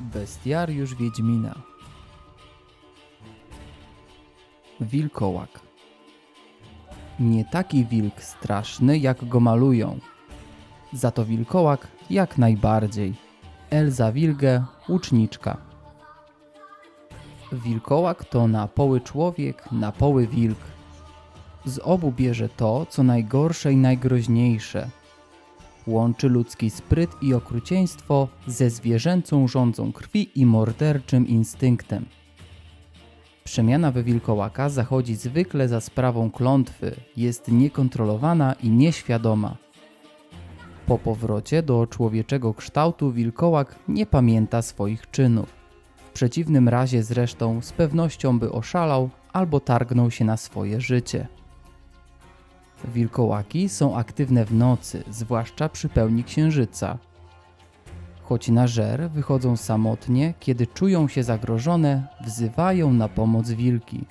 Bestiariusz Wiedźmina Wilkołak Nie taki wilk straszny, jak go malują. Za to wilkołak jak najbardziej. Elza Wilge, łuczniczka. Wilkołak to na poły człowiek, na poły wilk. Z obu bierze to, co najgorsze i najgroźniejsze. Łączy ludzki spryt i okrucieństwo ze zwierzęcą rządzą krwi i morderczym instynktem. Przemiana we wilkołaka zachodzi zwykle za sprawą klątwy, jest niekontrolowana i nieświadoma. Po powrocie do człowieczego kształtu wilkołak nie pamięta swoich czynów. W przeciwnym razie zresztą z pewnością by oszalał albo targnął się na swoje życie. Wilkołaki są aktywne w nocy, zwłaszcza przy pełni księżyca. Choć na żer wychodzą samotnie, kiedy czują się zagrożone, wzywają na pomoc wilki.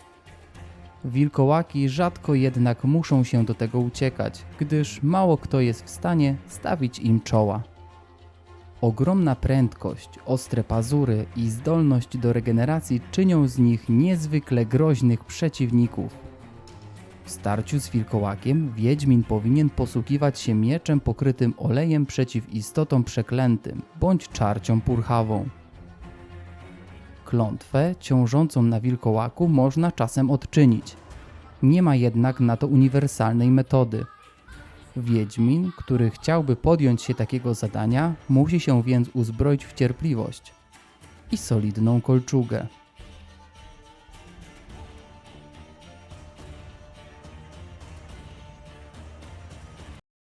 Wilkołaki rzadko jednak muszą się do tego uciekać, gdyż mało kto jest w stanie stawić im czoła. Ogromna prędkość, ostre pazury i zdolność do regeneracji czynią z nich niezwykle groźnych przeciwników. W starciu z wilkołakiem Wiedźmin powinien posługiwać się mieczem pokrytym olejem przeciw istotom przeklętym bądź czarciom purchawą. Klątwę ciążącą na wilkołaku można czasem odczynić. Nie ma jednak na to uniwersalnej metody. Wiedźmin, który chciałby podjąć się takiego zadania, musi się więc uzbroić w cierpliwość i solidną kolczugę.